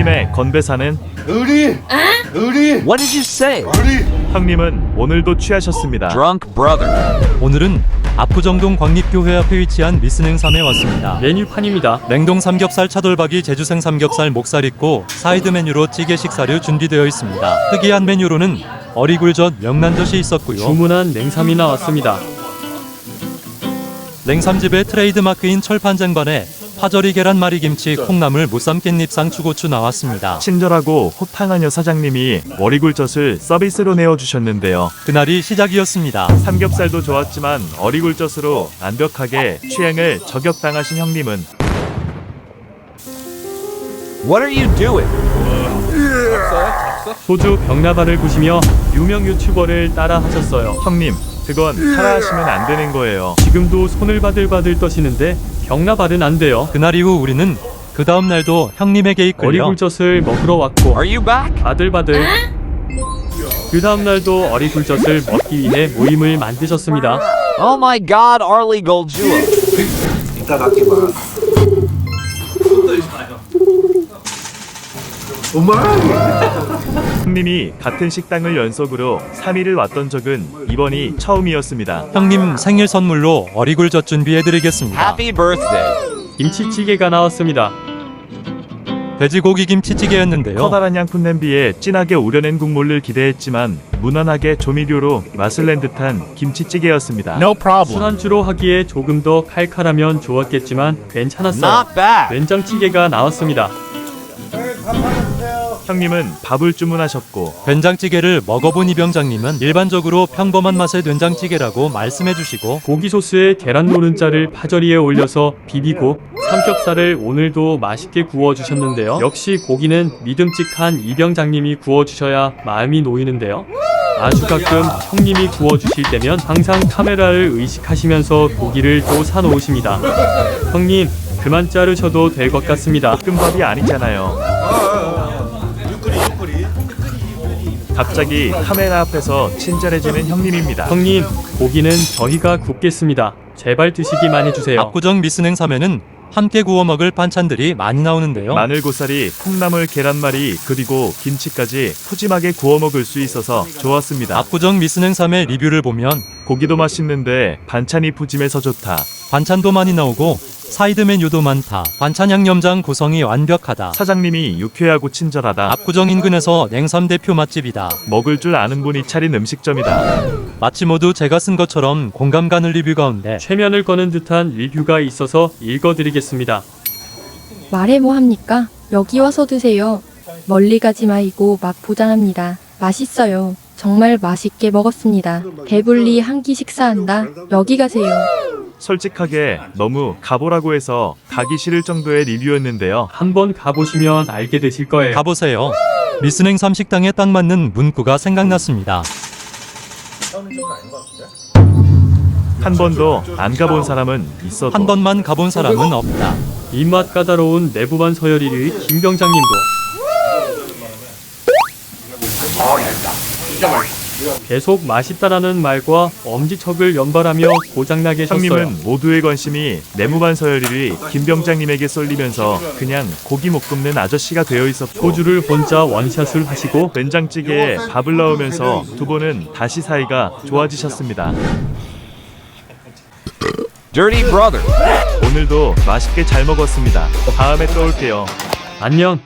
형님의 건배사는 의리 의리 What did you say? 의리 형님은 오늘도 취하셨습니다. Drunk brother. 오늘은 압구정동 광립교회 앞에 위치한 미스냉삼에 왔습니다. 메뉴판입니다. 냉동 삼겹살 차돌박이 제주생 삼겹살 목살 있고 사이드 메뉴로 찌개 식사류 준비되어 있습니다. 특이한 메뉴로는 어리굴젓 명란젓이 있었고요. 주문한 냉삼이 나왔습니다. 냉삼집의 트레이드마크인 철판 쟁반에 파절이 계란말이 김치 콩나물 무쌈 깻잎 상추고추 나왔습니다. 친절하고 호탕한 여사장님이 머리굴젓을 서비스로 내어주셨는데요. 그날이 시작이었습니다. 삼겹살도 좋았지만 어리굴젓으로 완벽하게 취향을 저격당하신 형님은 What are you doing? 소주 병나발을 부시며 유명 유튜버를 따라 하셨어요. 형님 그건 따라하시면 안 되는 거예요. 지금도 손을 바들바들 떠시는데 병나발은 안 돼요. 그날 이후 우리는 그 다음 날도 형님에게 이끌려 어리굴젓을 먹으러 왔고 Are you back? 바들바들 그 다음 날도 어리굴젓을 먹기 위해 모임을 만드셨습니다. Oh my god, Arlie Goldjua. 이따 갈게 봐 엄마 형님이 같은 식당을 연속으로 3일을 왔던 적은 이번이 처음이었습니다. 형님 생일 선물로 어리굴젓 준비해드리겠습니다. Happy birthday. 김치찌개가 나왔습니다. 돼지고기 김치찌개였는데요. 커다란 양푼 냄비에 진하게 우려낸 국물을 기대했지만 무난하게 조미료로 맛을 낸 듯한 김치찌개였습니다. No problem. 술안주로 하기에 조금 더 칼칼하면 좋았겠지만 괜찮았어요. Not bad. 된장찌개가 나왔습니다. 형님은 밥을 주문하셨고 된장찌개를 먹어본 이병장님은 일반적으로 평범한 맛의 된장찌개라고 말씀해주시고 고기 소스에 계란 노른자를 파절이에 올려서 비비고 삼겹살을 오늘도 맛있게 구워 주셨는데요. 역시 고기는 믿음직한 이병장님이 구워 주셔야 마음이 놓이는데요. 아주 가끔 형님이 구워 주실 때면 항상 카메라를 의식하시면서 고기를 또 사놓으십니다. 형님 그만 자르셔도 될 것 같습니다. 볶음밥이 아니잖아요. 갑자기 카메라 앞에서 친절해지는 형님입니다. 형님 고기는 저희가 굽겠습니다. 제발 드시기만 해주세요. 압구정 미스냉삼에는 함께 구워 먹을 반찬들이 많이 나오는데요. 마늘고사리, 콩나물, 계란말이 그리고 김치까지 푸짐하게 구워 먹을 수 있어서 좋았습니다. 압구정 미스냉 삼의 리뷰를 보면 고기도 맛있는데 반찬이 푸짐해서 좋다. 반찬도 많이 나오고 사이드 메뉴도 많다. 반찬 양념장 구성이 완벽하다. 사장님이 유쾌하고 친절하다. 압구정 인근에서 냉삼 대표 맛집이다. 먹을 줄 아는 분이 차린 음식점이다. 마치 모두 제가 쓴 것처럼 공감 가는 리뷰 가운데 최면을 거는 듯한 리뷰가 있어서 읽어드리겠습니다. 말해 뭐 합니까? 여기 와서 드세요. 멀리 가지 말고 맛 보장합니다. 맛있어요. 정말 맛있게 먹었습니다. 배불리 한 끼 식사한다. 여기 가세요. 솔직하게 너무 가보라고 해서 가기 싫을 정도의 리뷰였는데요. 한번 가보시면 알게 되실 거예요. 가보세요. 미스냉삼 식당에 딱 맞는 문구가 생각났습니다. 한 번도 안 가본 사람은 있어도 한 번만 가본 사람은 없다. 입맛 까다로운 내부반 서열이의 김병장님도 계속 맛있다라는 말과 엄지척을 연발하며 고장나게 셨어요. 형님은 모두의 관심이 내무반 서열이 김병장님에게 쏠리면서 그냥 고기 못 굽는 아저씨가 되어 있었고 소주를 혼자 원샷을 하시고 된장찌개에 밥을 넣으면서 두 분은 다시 사이가 좋아지셨습니다. Dirty brother. 오늘도 맛있게 잘 먹었습니다. 다음에 또 올게요. 안녕